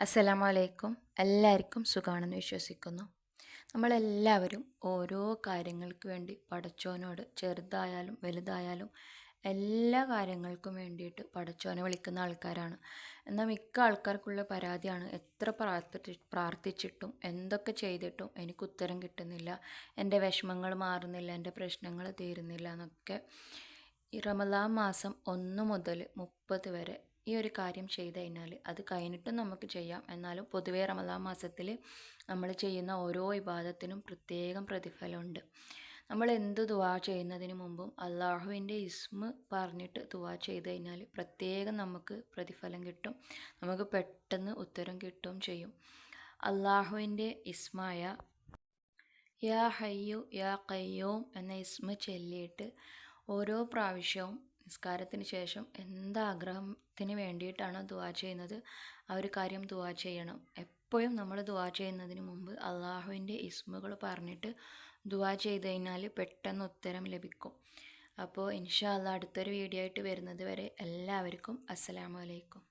അസ്സലാമു അലൈക്കും എല്ലാവർക്കും സുഖമാണെന്ന് വിശ്വസിക്കുന്നു. നമ്മളെല്ലാവരും ഓരോ കാര്യങ്ങൾക്ക് വേണ്ടി പടച്ചോനോട് ചെറുതായാലും വലുതായാലും എല്ലാ കാര്യങ്ങൾക്കും വേണ്ടിയിട്ട് പടച്ചോനെ വിളിക്കുന്ന ആൾക്കാരാണ്. എന്നാൽ മിക്ക ആൾക്കാർക്കുള്ള പരാതിയാണ് എത്ര പ്രാർത്ഥി പ്രാർത്ഥിച്ചിട്ടും എന്തൊക്കെ ചെയ്തിട്ടും എനിക്ക് ഉത്തരം കിട്ടുന്നില്ല. എന്റെ വിഷമങ്ങൾ മാറുന്നില്ല എന്റെ പ്രശ്നങ്ങൾ തീരുന്നില്ല എന്നൊക്കെ ഈ റമദാൻ മാസം ഒന്ന് മുതൽ മുപ്പത് വരെ ഈ ഒരു കാര്യം ചെയ്ത് കഴിഞ്ഞാൽ അത് കഴിഞ്ഞിട്ടും നമുക്ക് ചെയ്യാം. എന്നാലും പൊതുവേ റമദാൻ മാസത്തിൽ നമ്മൾ ചെയ്യുന്ന ഓരോ വിവാദത്തിനും പ്രത്യേകം പ്രതിഫലമുണ്ട്. നമ്മൾ എന്ത് ദുവാ ചെയ്യുന്നതിന് മുമ്പും അള്ളാഹുവിന്റെ ഇസ്മ പറഞ്ഞിട്ട് ദുവാ ചെയ്ത് കഴിഞ്ഞാൽ പ്രത്യേകം നമുക്ക് പ്രതിഫലം കിട്ടും. നമുക്ക് പെട്ടെന്ന് ഉത്തരം കിട്ടുകയും ചെയ്യും. അള്ളാഹുവിന്റെ ഇസ്മായ യാ ഹയ്യു യാ കയ്യോം എന്ന ഇസ്മ ചൊല്ലിയിട്ട് ഓരോ പ്രാവശ്യവും നിസ്കാരത്തിന് ശേഷം എന്താഗ്രഹത്തിന് വേണ്ടിയിട്ടാണോ ദുവാ ചെയ്യുന്നത്? ആ ഒരു കാര്യം ദുവാ ചെയ്യണം. എപ്പോഴും നമ്മൾ ദുവാ ചെയ്യുന്നതിന് മുമ്പ് അള്ളാഹുവിന്റെ ഇസ്മുകൾ പറഞ്ഞിട്ട് ദുവാ ചെയ്ത് കഴിഞ്ഞാൽ പെട്ടെന്ന് ഉത്തരം ലഭിക്കും. അപ്പോൾ ഇൻഷാ അള്ളാഹ് അടുത്തൊരു വീഡിയോ ആയിട്ട് വരുന്നത് വരെ എല്ലാവർക്കും അസ്സലാമു അലൈക്കും.